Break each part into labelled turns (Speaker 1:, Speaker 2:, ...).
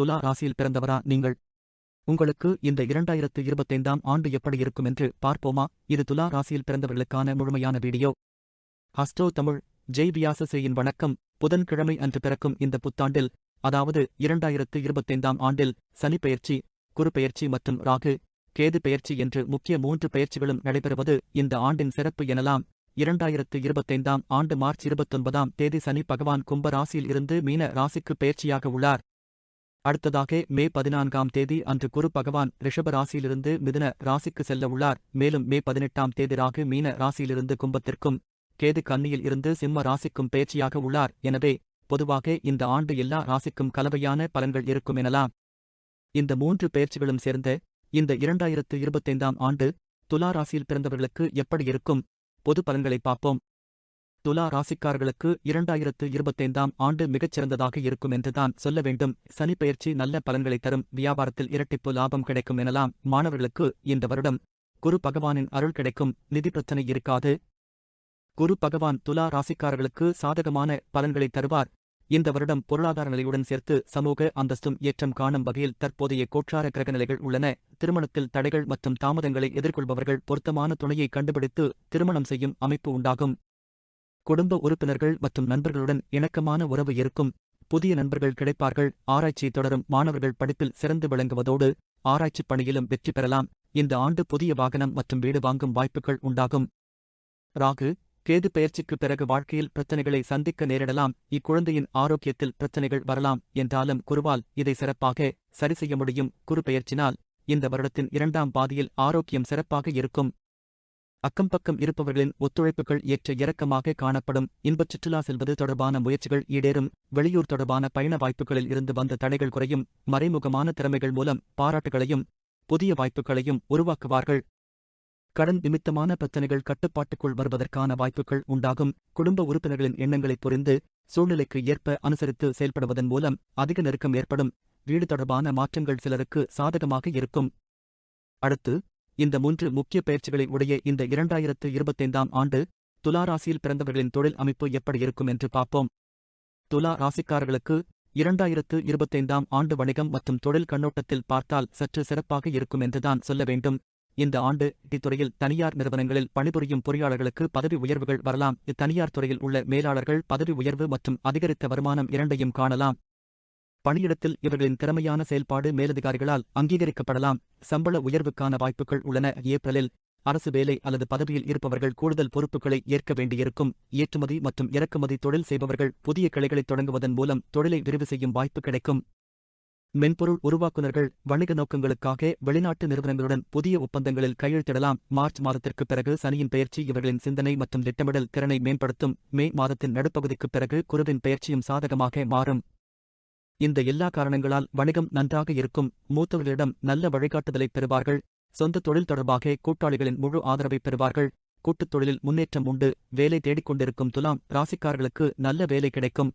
Speaker 1: துலா ராசியில் பிறந்தவரா நீங்கள்? உங்களுக்கு இந்த இரண்டாயிரத்து இருபத்தைந்தாம் ஆண்டு எப்படி இருக்கும் என்று பார்ப்போமா? இது துலா ராசியில் பிறந்தவர்களுக்கான முழுமையான வீடியோ. ஹஸ்டோ தமிழ் ஜெய் வியாசசேயின் வணக்கம். புதன்கிழமை அன்று பிறக்கும் இந்த புத்தாண்டில் அதாவது இரண்டாயிரத்து இருபத்தைந்தாம் ஆண்டில் சனி பெயர்ச்சி குரு பெயர்ச்சி மற்றும் ராகு கேது பெயர்ச்சி என்று முக்கிய மூன்று பெயர்ச்சிகளும் நடைபெறுவது இந்த ஆண்டின் சிறப்பு எனலாம். இரண்டாயிரத்து இருபத்தைந்தாம் ஆண்டு மார்ச் இருபத்தொன்பதாம் தேதி சனி பகவான் கும்ப ராசியில் இருந்து மீன ராசிக்கு பெயர்ச்சியாக உள்ளார். அடுத்ததாக மே பதினான்காம் தேதி அன்று குரு பகவான் ரிஷப ராசியிலிருந்து மிதுன ராசிக்கு செல்ல உள்ளார். மேலும் மே பதினெட்டாம் தேதி ராகு மீன ராசியிலிருந்து கும்பத்திற்கும் கேது கன்னியில் இருந்து சிம்ம ராசிக்கும் பேச்சியாக உள்ளார். எனவே பொதுவாக இந்த ஆண்டு எல்லா ராசிக்கும் கலவையான பலன்கள் இருக்கும் எனலாம். இந்த மூன்று பெயர்ச்சிகளும் சேர்ந்த இந்த இரண்டாயிரத்து இருபத்தைந்தாம் ஆண்டு துலா ராசியில் பிறந்தவர்களுக்கு எப்படி இருக்கும்? பொது பலன்களை பார்ப்போம். துலா ராசிக்காரர்களுக்கு இரண்டாயிரத்து இருபத்தைந்தாம் ஆண்டு மிகச்சிறந்ததாக இருக்கும் என்றுதான் சொல்ல வேண்டும். சனிப்பெயர்ச்சி நல்ல பலன்களை தரும். வியாபாரத்தில் இரட்டிப்பு லாபம் கிடைக்கும் எனலாம். மாணவர்களுக்கு இந்த வருடம் குரு பகவானின் அருள் கிடைக்கும். நிதி பிரச்சனை இருக்காது. குரு பகவான் துலா ராசிக்காரர்களுக்கு சாதகமான பலன்களை தருவார். இந்த வருடம் பொருளாதார நிலையுடன் சேர்த்து சமூக அந்தஸ்தும் ஏற்றம் காணும் வகையில் தற்போதைய கோற்றார கிரகநிலைகள் உள்ளன. திருமணத்தில் தடைகள் மற்றும் தாமதங்களை எதிர்கொள்பவர்கள் பொருத்தமான துணையை கண்டுபிடித்து திருமணம் செய்யும் அமைப்பு உண்டாகும். குடும்ப உறுப்பினர்கள் மற்றும் நண்பர்களுடன் இணக்கமான உறவு இருக்கும். புதிய நண்பர்கள் கிடைப்பார்கள். ஆராய்ச்சி தொடரும். மாணவர்கள் படிப்பில் சிறந்து விளங்குவதோடு ஆராய்ச்சிப் பணியிலும் வெற்றி பெறலாம். இந்த ஆண்டு புதிய வாகனம் மற்றும் வீடு வாங்கும் வாய்ப்புகள் உண்டாகும். ராகு கேது பயிற்சிக்கு பிறகு வாழ்க்கையில் பிரச்சனைகளை சந்திக்க நேரிடலாம். இக்குழந்தையின் ஆரோக்கியத்தில் பிரச்சனைகள் வரலாம். என்றாலும் குருவால் இதை சிறப்பாக சரி செய்ய முடியும். குரு பெயர்ச்சினால் இந்த வருடத்தின் இரண்டாம் பாதியில் ஆரோக்கியம் சிறப்பாக இருக்கும். அக்கம்பக்கம் இருப்பவர்களின் ஒத்துழைப்புகள் ஏற்ற இறக்கமாக காணப்படும். இன்பச் சுற்றுலா செல்வது தொடர்பான முயற்சிகள் ஈடேறும். வெளியூர் தொடர்பான பயண வாய்ப்புகளில் இருந்து வந்த தடைகள் குறையும். மறைமுகமான திறமைகள் மூலம் பாராட்டுகளையும் புதிய வாய்ப்புகளையும் உருவாக்குவார்கள். கடன் நிமித்தமான பிரச்சனைகள் கட்டுப்பாட்டுக்குள் வருவதற்கான வாய்ப்புகள் உண்டாகும். குடும்ப உறுப்பினர்களின் எண்ணங்களை புரிந்து சூழ்நிலைக்கு ஏற்ப அனுசரித்து செயல்படுவதன் மூலம் அதிக நெருக்கம் ஏற்படும். வீடு தொடர்பான மாற்றங்கள் சிலருக்கு சாதகமாக இருக்கும். அடுத்து இந்த மூன்று முக்கிய பயிற்சிகளை உடைய இந்த இரண்டாயிரத்து இருபத்தைந்தாம் ஆண்டு துலா ராசியில் பிறந்தவர்களின் தொழில் அமைப்பு எப்படி இருக்கும் என்று பார்ப்போம். துலா ராசிக்காரர்களுக்கு இரண்டாயிரத்து இருபத்தைந்தாம் ஆண்டு வணிகம் மற்றும் தொழில் கண்ணோட்டத்தில் பார்த்தால் சற்று சிறப்பாக இருக்கும் என்றுதான் சொல்ல வேண்டும். இந்த ஆண்டு இத்துறையில் தனியார் நிறுவனங்களில் பணிபுரியும் பொறியாளர்களுக்கு பதவி உயர்வுகள் வரலாம். இத்தனியார் துறையில் உள்ள மேலாளர்கள் பதவி உயர்வு மற்றும் அதிகரித்த வருமானம் இரண்டையும் காணலாம். பணியிடத்தில் இவர்களின் திறமையான செயல்பாடு மேலதிகாரிகளால் அங்கீகரிக்கப்படலாம். சம்பள உயர்வுக்கான வாய்ப்புகள் உள்ளன. ஏப்ரலில் அரசு வேலை அல்லது பதவியில் இருப்பவர்கள் கூடுதல் பொறுப்புகளை ஏற்க வேண்டியிருக்கும். ஏற்றுமதி மற்றும் இறக்குமதி தொழில் செய்பவர்கள் புதிய கிளைகளை தொடங்குவதன் மூலம் தொழிலை விரிவு செய்யும் வாய்ப்பு கிடைக்கும். மென்பொருள் உருவாக்குநர்கள் வணிக நோக்கங்களுக்காக வெளிநாட்டு நிறுவனங்களுடன் புதிய ஒப்பந்தங்களில் கையெழுத்திடலாம். மார்ச் மாதத்திற்கு பிறகு சனியின் பெயர்ச்சி இவர்களின் சிந்தனை மற்றும் திட்டமிடல் திறனை மேம்படுத்தும். மே மாதத்தின் நடுப்பகுதிக்குப் பிறகு குருவின் பெயர்ச்சியும் சாதகமாக மாறும். இந்த எல்லா காரணங்களால் வணிகம் நன்றாக இருக்கும். மூத்தவர்களிடம் நல்ல வழிகாட்டுதலை பெறுவார்கள். சொந்த தொழில் தொடர்பாக கூட்டாளிகளின் முழு ஆதரவை பெறுவார்கள். கூட்டுத் தொழிலில் முன்னேற்றம் உண்டு. வேலை தேடிக்கொண்டிருக்கும் துலாம் ராசிக்காரர்களுக்கு நல்ல வேலை கிடைக்கும்.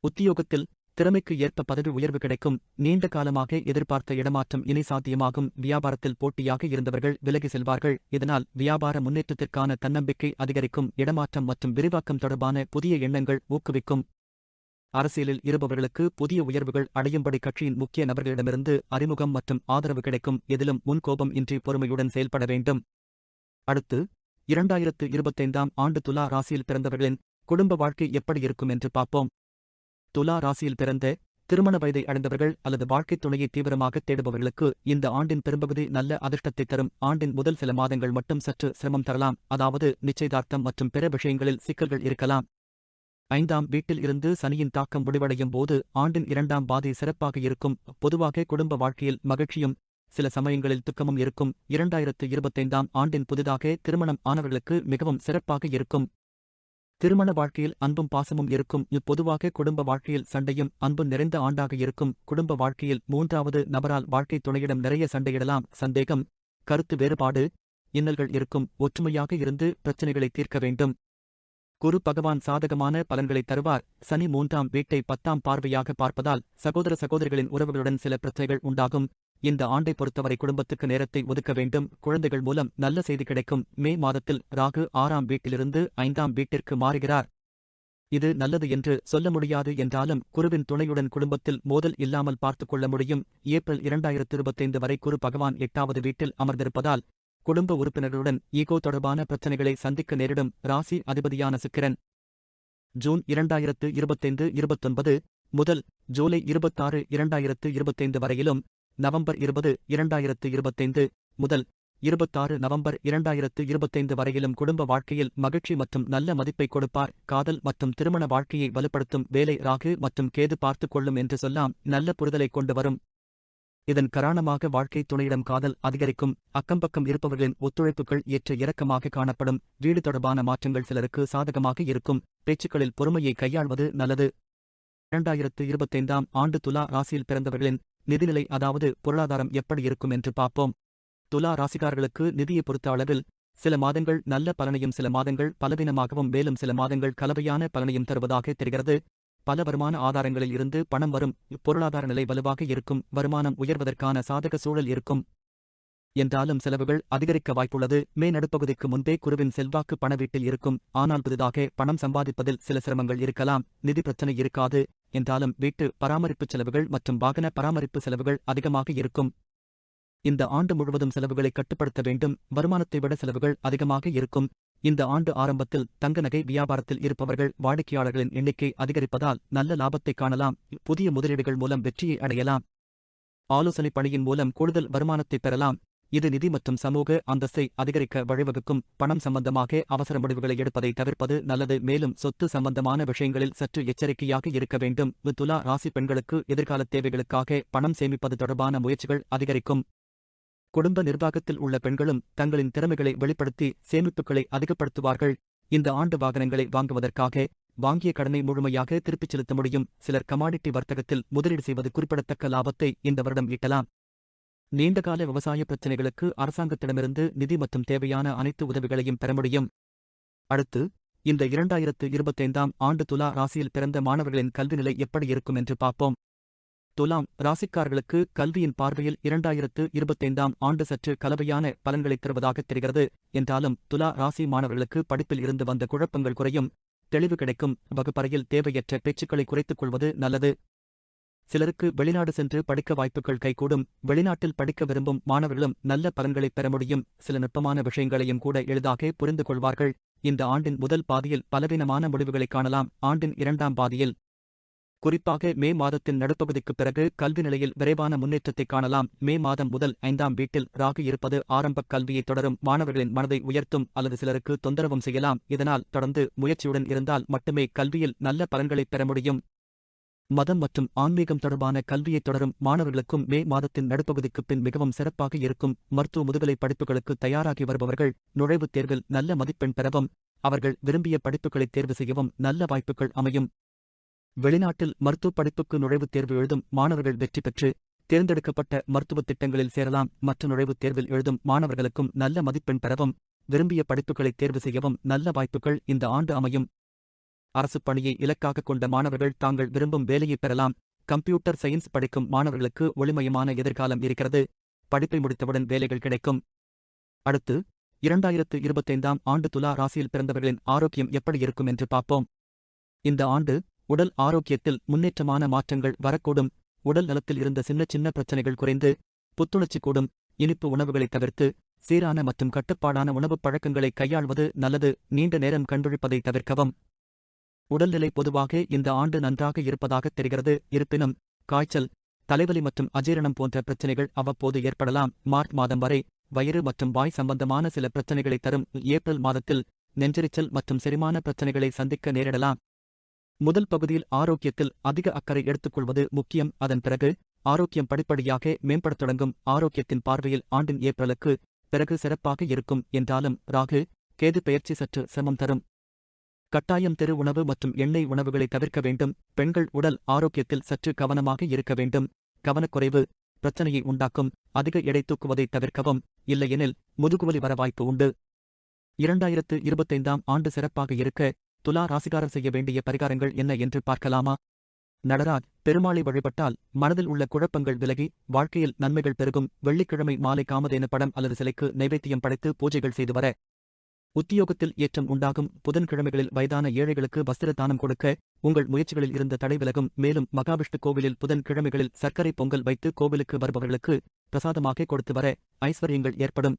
Speaker 1: உத்தியோகத்தில் திறமைக்கு ஏற்ப பதவி உயர்வு கிடைக்கும். நீண்ட காலமாக எதிர்பார்த்த இடமாற்றம் இனி சாத்தியமாகும். வியாபாரத்தில் போட்டியாக இருந்தவர்கள் விலகி செல்வார்கள். இதனால் வியாபார முன்னேற்றத்திற்கான தன்னம்பிக்கை அதிகரிக்கும். இடமாற்றம் மற்றும் விரிவாக்கம் தொடர்பான புதிய எண்ணங்கள் ஊக்குவிக்கும். அரசியலில் இருப்பவர்களுக்கு புதிய உயர்வுகள் அடையும்படி கட்சியின் முக்கிய நபர்களிடமிருந்து அறிமுகம் மற்றும் ஆதரவு கிடைக்கும் எதிலும் முன்கோபம் இன்றி பொறுமையுடன் செயல்பட வேண்டும். அடுத்து இரண்டாயிரத்து இருபத்தைந்தாம் ஆண்டு துலா ராசியில் பிறந்தவர்களின் குடும்ப வாழ்க்கை எப்படி இருக்கும் என்று பார்ப்போம். துலா ராசியில் பிறந்த திருமண வயதை அடைந்தவர்கள் அல்லது வாழ்க்கைத் துணையை தீவிரமாக தேடுபவர்களுக்கு இந்த ஆண்டின் பெரும்பகுதி நல்ல அதிர்ஷ்டத்தை தரும். ஆண்டின் முதல் சில மாதங்கள் மட்டும் சற்று சிரமம் தரலாம். அதாவது நிச்சயதார்த்தம் மற்றும் பிற விஷயங்களில் சிக்கல்கள் இருக்கலாம். ஐந்தாம் வீட்டில் இருந்து சனியின் தாக்கம் முடிவடையும் போது ஆண்டின் இரண்டாம் பாதி சிறப்பாக இருக்கும். பொதுவாக குடும்ப வாழ்க்கையில் மகிழ்ச்சியும் சில சமயங்களில் துக்கமும் இருக்கும். இரண்டாயிரத்து இருபத்தைந்தாம் ஆண்டின் புதிதாக திருமணம் ஆனவர்களுக்கு மிகவும் சிறப்பாக இருக்கும். திருமண வாழ்க்கையில் அன்பும் பாசமும் இருக்கும். இப்பொதுவாக குடும்ப வாழ்க்கையில் சண்டையும் அன்பும் நிறைந்த ஆண்டாக இருக்கும். குடும்ப வாழ்க்கையில் மூன்றாவது நபரால் வாழ்க்கை துணையிடம் நிறைய சண்டையிடலாம். சந்தேகம் கருத்து வேறுபாடு இன்னல்கள் இருக்கும். ஒற்றுமையாக இருந்து பிரச்சனைகளை தீர்க்க வேண்டும். குரு பகவான் சாதகமான பலன்களை தருவார். சனி மூன்றாம் வீட்டை பத்தாம் பார்வையாக பார்ப்பதால் சகோதர சகோதரிகளின் உறவுகளுடன் சில பிரச்சனைகள் உண்டாகும். இந்த ஆண்டை பொறுத்தவரை குடும்பத்துக்கு நேரத்தை ஒதுக்க வேண்டும். குழந்தைகள் மூலம் நல்ல செய்தி கிடைக்கும். மே மாதத்தில் ராகு ஆறாம் வீட்டிலிருந்து ஐந்தாம் வீட்டிற்கு மாறுகிறார். இது நல்லது என்று சொல்ல முடியாது என்றாலும் குருவின் துணையுடன் குடும்பத்தில் மோதல் இல்லாமல் பார்த்துக் கொள்ள முடியும். ஏப்ரல் இரண்டாயிரத்து இருபத்தைந்து வரை குரு பகவான் எட்டாவது வீட்டில் அமர்ந்திருப்பதால் குடும்ப உறுப்பினர்களுடன் ஈகோ தொடர்பான பிரச்சனைகளை சந்திக்க நேரிடும் ராசி அதிபதியான சுக்கிரன். ஜூன் இரண்டாயிரத்து இருபத்தைந்து இருபத்தொன்பது முதல் ஜூலை இருபத்தாறு இரண்டாயிரத்து இருபத்தைந்து வரையிலும் நவம்பர் இருபது இரண்டாயிரத்து இருபத்தைந்து முதல் இருபத்தாறு நவம்பர் இரண்டாயிரத்து இருபத்தைந்து வரையிலும் குடும்ப வாழ்க்கையில் மகிழ்ச்சி மற்றும் நல்ல மதிப்பை கொடுப்பார். காதல் மற்றும் திருமண வாழ்க்கையை வலுப்படுத்தும் வேலை ராகு மற்றும் கேது பார்த்துக் கொள்ளும் என்று சொல்லாம் நல்ல புரிதலை கொண்டு வரும். இதன் காரணமாக வாழ்க்கை துணையிடம் காதல் அதிகரிக்கும் அக்கம்பக்கம் இருப்பவர்களின் ஒத்துழைப்புகள் ஏற்ற இறக்கமாக காணப்படும் வீடு தொடர்பான மாற்றங்கள் சிலருக்கு சாதகமாக இருக்கும் பேச்சுக்களில் பொறுமையை கையாள்வது நல்லது. இரண்டாயிரத்து இருபத்தைந்தாம் ஆண்டு துலா ராசியில் பிறந்தவர்களின் நிதிநிலை அதாவது பொருளாதாரம் எப்படி இருக்கும் என்று பார்ப்போம். துலா ராசிக்காரர்களுக்கு நிதியை பொறுத்த அளவில் சில மாதங்கள் நல்ல பலனையும் சில மாதங்கள் பலவீனமாகவும் மேலும் சில மாதங்கள் கலவையான பலனையும் தருவதாக தெரிகிறது. பல வருமான ஆதாரங்களில் இருந்து பணம் வரும். பொருளாதார நிலை வலுவாக இருக்கும். வருமானம் உயர்வதற்கான சாதக சூழல் இருக்கும். என்றாலும் செலவுகள் அதிகரிக்க வாய்ப்புள்ளது. மே நடுப்பகுதிக்கு முன்பே குருவின் செல்வாக்கு பண வீட்டில் இருக்கும். ஆனால் புதிதாக பணம் சம்பாதிப்பதில் சில சிரமங்கள் இருக்கலாம். நிதி பிரச்சனை இருக்காது. என்றாலும் வீட்டு பராமரிப்பு செலவுகள் மற்றும் வாகன பராமரிப்பு செலவுகள் அதிகமாக இருக்கும். இந்த ஆண்டு முழுவதும் செலவுகளை கட்டுப்படுத்த வேண்டும். வருமானத்தை விட செலவுகள் அதிகமாக இருக்கும். இந்த ஆண்டு ஆரம்பத்தில் தங்க நகை வியாபாரத்தில் இருப்பவர்கள் வாடிக்கையாளர்களின் எண்ணிக்கை அதிகரிப்பதால் நல்ல லாபத்தை காணலாம். புதிய முதலீடுகள் மூலம் வெற்றியை அடையலாம். ஆலோசனை பணியின் மூலம் கூடுதல் வருமானத்தை பெறலாம். இது நிதி மற்றும் சமூக அந்தஸ்தை அதிகரிக்க வழிவகுக்கும். பணம் சம்பந்தமாக அவசர முடிவுகளை எடுப்பதை தவிர்ப்பது நல்லது. மேலும் சொத்து சம்பந்தமான விஷயங்களில் சற்று எச்சரிக்கையாக இருக்க வேண்டும். துலா ராசி பெண்களுக்கு எதிர்கால தேவைகளுக்காக பணம் சேமிப்பது தொடர்பான முயற்சிகள் அதிகரிக்கும். குடும்ப நிர்வாகத்தில் உள்ள பெண்களும் தங்களின் திறமைகளை வெளிப்படுத்தி சேமிப்புகளை அதிகப்படுத்துவார்கள். இந்த ஆண்டு வாகனங்களை வாங்குவதற்காக வாங்கிய கடனை முழுமையாக திருப்பிச் செலுத்த முடியும். சிலர் கமாடிட்டி வர்த்தகத்தில் முதலீடு செய்வது குறிப்பிடத்தக்க லாபத்தை இந்த வருடம் ஈட்டலாம். நீண்டகால விவசாய பிரச்சினைகளுக்கு அரசாங்கத்திடமிருந்து நிதி மற்றும் தேவையான அனைத்து உதவிகளையும் பெற முடியும். அடுத்து இந்த இரண்டாயிரத்து இருபத்தைந்தாம் ஆண்டு துலா ராசியில் பிறந்த மாணவர்களின் கல்வி நிலை எப்படி இருக்கும் என்று பார்ப்போம். துலாம் ராசிக்காரர்களுக்கு கல்வியின் பார்வையில் இரண்டாயிரத்து இருபத்தைந்தாம் ஆண்டு சற்று கலவையான பலன்களைத் தருவதாக தெரிகிறது. என்றாலும் துலா ராசி மாணவர்களுக்கு படிப்பில் இருந்து வந்த குழப்பங்கள் குறையும் தெளிவு கிடைக்கும் வகுப்பறையில் தேவையற்ற பேச்சுக்களை குறைத்துக் கொள்வது நல்லது. சிலருக்கு வெளிநாடு சென்று படிக்க வாய்ப்புகள் கைகூடும் வெளிநாட்டில் படிக்க விரும்பும் மாணவர்களும் நல்ல பலன்களை பெற முடியும். சில நுட்பமான விஷயங்களையும் கூட எளிதாக புரிந்து கொள்வார்கள் இந்த ஆண்டின் முதல் பாதியில் பலவீனமான முடிவுகளை காணலாம். ஆண்டின் இரண்டாம் பாதியில் குறிப்பாக மே மாதத்தின் நடுப்பகுதிக்குப் பிறகு கல்வி நிலையில் விரைவான முன்னேற்றத்தை காணலாம். மே மாதம் முதல் ஐந்தாம் வீட்டில் ராகு இருப்பது ஆரம்பக் கல்வியை தொடரும். மாணவர்களின் மனதை உயர்த்தும் அல்லது சிலருக்கு தொந்தரவும் செய்யலாம். இதனால் தொடர்ந்து முயற்சியுடன் இருந்தால் மட்டுமே கல்வியில் நல்ல பலன்களைப் பெற முடியும். மதம் மற்றும் ஆன்மீகம் தொடர்பான கல்வியை தொடரும் மாணவர்களுக்கும் மே மாதத்தின் நடுப்பகுதிக்குப் பின் மிகவும் சிறப்பாக இருக்கும். மருத்துவ முதுகலை படிப்புகளுக்கு தயாராகி வருபவர்கள் நுழைவுத் தேர்வில் நல்ல மதிப்பெண் பெறவும் அவர்கள் விரும்பிய படிப்புகளை தேர்வு செய்யவும் நல்ல வாய்ப்புகள் அமையும். வெளிநாட்டில் மருத்துவ படிப்புக்கு நுழைவுத் தேர்வு எழுதும் மாணவர்கள் வெற்றி பெற்று தேர்ந்தெடுக்கப்பட்ட மருத்துவத் திட்டங்களில் சேரலாம். மற்ற நுழைவுத் தேர்வில் எழுதும் மாணவர்களுக்கும் நல்ல மதிப்பெண் பெறவும் விரும்பிய படிப்புகளை தேர்வு செய்யவும் நல்ல வாய்ப்புகள் இந்த ஆண்டு அமையும். அரசுப் பணியை இலக்காக கொண்ட மாணவர்கள் தாங்கள் விரும்பும் வேலையை பெறலாம். கம்ப்யூட்டர் சயின்ஸ் படிக்கும் மாணவர்களுக்கு ஒளிமயமான எதிர்காலம் இருக்கிறது. படிப்பை முடித்தவுடன் வேலைகள் கிடைக்கும். அடுத்து இரண்டாயிரத்து இருபத்தைந்தாம் ஆண்டு துலா ராசியில் பிறந்தவர்களின் ஆரோக்கியம் எப்படி இருக்கும் என்று பார்ப்போம். இந்த ஆண்டு உடல் ஆரோக்கியத்தில் முன்னேற்றமான மாற்றங்கள் வரக்கூடும். உடல் நலத்தில் இருந்த சின்ன சின்ன பிரச்சனைகள் குறைந்து புத்துணர்ச்சி கூடும். இனிப்பு உணவுகளை தவிர்த்து சீரான மற்றும் கட்டுப்பாடான உணவுப் பழக்கங்களை கையாள்வது நல்லது. நீண்ட நேரம் கண்டுழிப்பதை தவிர்க்கவும். உடல்நிலை பொதுவாக இந்த ஆண்டு நன்றாக இருப்பதாக தெரிகிறது. இருப்பினும் காய்ச்சல் தலைவலி மற்றும் அஜீரணம் போன்ற பிரச்சனைகள் அவ்வப்போது ஏற்படலாம். மார்ச் மாதம் வரை வயிறு மற்றும் வாய் சம்பந்தமான சில பிரச்சனைகளை தரும். ஏப்ரல் மாதத்தில் நெஞ்சரிச்சல் மற்றும் செரிமான பிரச்சனைகளை சந்திக்க நேரிடலாம். முதல் பகுதியில் ஆரோக்கியத்தில் அதிக அக்கறை எடுத்துக்கொள்வது முக்கியம். அதன் பிறகு ஆரோக்கியம் படிப்படியாக மேம்படத் தொடங்கும். ஆரோக்கியத்தின் பார்வையில் ஆண்டின் ஏப்ரலுக்கு பிறகு சிறப்பாக இருக்கும் என்றாலும் ராகு கேது பெயர்ச்சி சற்று சிரமம் தரும். கட்டாயம் தெரு உணவு மற்றும் எண்ணெய் உணவுகளை தவிர்க்க வேண்டும். பெண்கள் உடல் ஆரோக்கியத்தில் சற்று கவனமாக இருக்க வேண்டும். கவனக்குறைவு பிரச்சனையை உண்டாக்கும். அதிக எடை தூக்குவதை தவிர்க்கவும். இல்லையெனில் முதுகுவலி வர வாய்ப்பு உண்டு. இரண்டாயிரத்து இருபத்தைந்தாம் ஆண்டு சிறப்பாக இருக்க துலா ராசிகாரம் செய்ய வேண்டிய பரிகாரங்கள் என்ன என்று பார்க்கலாமா? நடராஜ் பெருமாளை வழிபட்டால் மனதில் உள்ள குழப்பங்கள் விலகி வாழ்க்கையில் நன்மைகள் பெருகும். வெள்ளிக்கிழமை மாலை காமதேன படம் அல்லது சிலைக்கு நைவேத்தியம் படைத்து பூஜைகள் செய்து வர. உத்தியோகத்தில் ஏற்றம் உண்டாகும். புதன்கிழமைகளில் வயதான ஏழைகளுக்கு வஸ்திர தானம் கொடுக்க உங்கள் முயற்சிகளில் இருந்த தடை விலகும். மேலும் மகாவிஷ்ணு கோவிலில் புதன்கிழமைகளில் சர்க்கரை பொங்கல் வைத்து கோவிலுக்கு வருபவர்களுக்கு பிரசாதமாக கொடுத்து வர ஐஸ்வர்யங்கள் ஏற்படும்.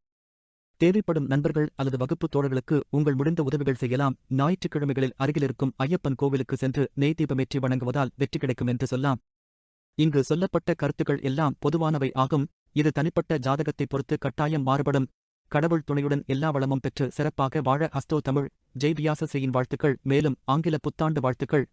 Speaker 1: தேவைப்படும் நண்பர்கள் அல்லது வகுப்பு தோழர்களுக்கு உங்கள் முடிந்த உதவிகள் செய்யலாம். ஞாயிற்றுக்கிழமைகளில் அருகிலிருக்கும் ஐயப்பன் கோவிலுக்கு சென்று நெய் தீபமேற்றி வணங்குவதால் வெற்றி கிடைக்கும் என்று சொல்லலாம். இங்கு சொல்லப்பட்ட கருத்துக்கள் எல்லாம் பொதுவானவை ஆகும். இது தனிப்பட்ட ஜாதகத்தை பொறுத்து கட்டாயம் மாறுபடும். கடவுள் துணையுடன் எல்லா வளமும் பெற்று சிறப்பாக வாழ அஸ்தோ தமிழ். ஜெய் செய்யின் வாழ்த்துக்கள். மேலும் ஆங்கில புத்தாண்டு வாழ்த்துக்கள்.